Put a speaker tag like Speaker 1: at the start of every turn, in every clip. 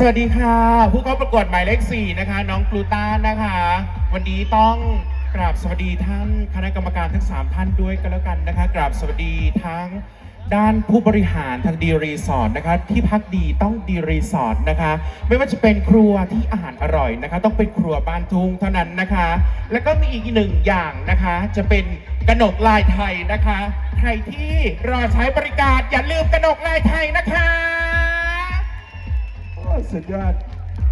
Speaker 1: สวัสดีค่ะ ผู้เข้าประกวดหมายเลข4นะคะ น้องกลูต้านะคะ วันนี้ต้องกราบสวัสดีท่านคณะกรรมการทั้ง 3 ท่านด้วยกันแล้วกันนะคะกราบสวัสดีทั้งด้านผู้บริหารทางดีรีสอร์ทนะคะที่พักดีต้องดีรีสอร์ทนะคะ ไม่ว่าจะเป็นครัวที่อาหารอร่อยนะคะ ต้องเป็นครัวบ้านทุ่งเท่านั้นนะคะ แล้วก็มีอีกหนึ่งอย่างนะคะ จะเป็นกระหนกลายไทยนะคะ ใครที่รอใช้บริการอย่าลืมกระหนกลายไทยนะคะ
Speaker 2: สุดยอด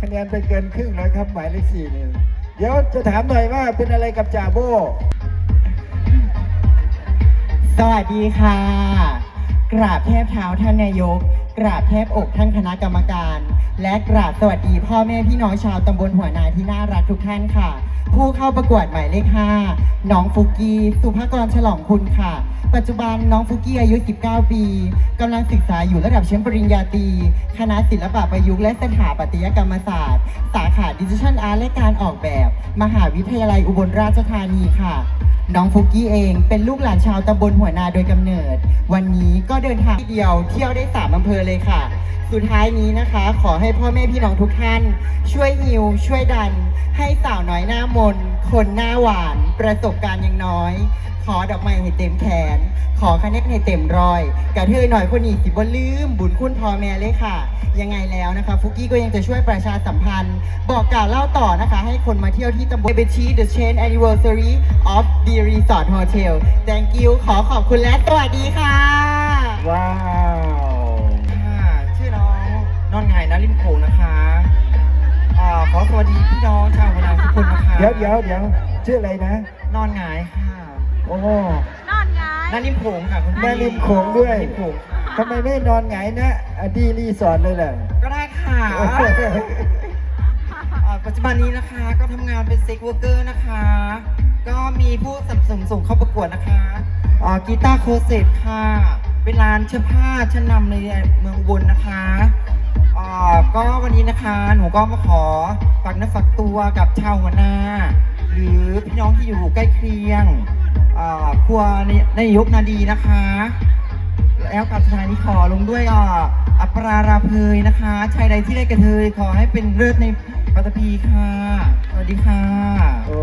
Speaker 2: คะแนนไปเกินครึ่งแล้วครับ หมายเลขสี่เนี่ยเดี๋ยวจะถามหน่อยว่าเป็นอะไรกับจ่าโบ
Speaker 3: สวัสดีค่ะ กราบเทพเท้าท่านนายก กราบเทบอกท่านคณะกรรมการ และกราบสวัสดีพ่อแม่พี่น้องชาวตำบลหัวนาที่น่ารักทุกท่านค่ะ ผู้เข้าประกวดหมายเลข5น้องฟุกี้สุภกรฉลองคุณค่ะ ปัจจุบันน้องฟุกกี้อายุ 19 ปีกำลังศึกษาอยู่ระดับชั้นปริญญาตรีคณะศิลปะประยุกต์และสถาปัตยกรรมศาสตร์ สาขาดิจิทัลอาร์ตและการออกแบบ มหาวิทยาลัยอุบลราชธานีค่ะ น้องฟุกกี้เองเป็นลูกหลานชาวตำบลหัวนาโดยกำเนิด วันนี้ก็เดินทางเดียวเที่ยวได้สามอำเภอเลยค่ะ สุดท้ายนี้นะคะ ขอให้พ่อแม่พี่น้องทุกท่าน ช่วยฮิวช่วยดัน ให้สาวน้อยหน้ามน คนหน้าหวาน ประสบการณ์ยังน้อย ขอดอกไม้ให้เต็มแขน ขอคะแนนให้เต็มรอย กระเทยหน่อยคนนี้สิบ่ลืม บุญคุณพ่อแม่เลยค่ะ ยังไงแล้วนะคะฟุกี้ก็ยังจะช่วยประชาสัมพันธ์ บอกกล่าวเล่าต่อนะคะ ให้คนมาเที่ยวที่ตำบลเบชี The Chain Anniversary of the Resort Hotel Thank you ขอขอบคุณและสวัสดีค่ะ
Speaker 2: ว้าว
Speaker 3: สวัสดีพี่น้องชาวพนาทุกคนนะคะ
Speaker 2: เดี๋ยวเดี๋ยวเดี๋ยวชื่ออะไรนะ
Speaker 3: นอนไงายค่ะ
Speaker 2: โอ้
Speaker 4: นอนไง
Speaker 3: นาริมโขงค่ะคุณพี่
Speaker 2: นาริมโขงด้วย
Speaker 3: นาริมโขงค่ะ
Speaker 2: ทำไมไม่นอนหงายนะอดีรีสอร์ทเลยล่ะ
Speaker 3: ก็ได้ค่ะอ่าปัจจุบันนี้นะคะก็ทำงานเป็นเซ็กเวอร์เกอร์นะคะ ก็มีผู้สนับสนุนส่งเข้าประกวดนะคะอ่ากีตาร์โคเซตค่ะ เป็นร้านเสื้อผ้าชั้นนำในเมืองอุบลนะคะ อ่าก็วันนี้นะคะหนูก็มาขอฝากเนื้อฝากตัวกับชาวหัวหน้า หรือพี่น้องที่อยู่ใกล้เคียงอ่าครัวในในยกนาดีนะคะ แล้วกับสถานีขอลงด้วยอ่าอัปราราเพยนะคะชายใดที่ได้กระเทยขอให้เป็นเลิศในปัตตภีค่ะ สวัสดีค่ะ
Speaker 2: โอ้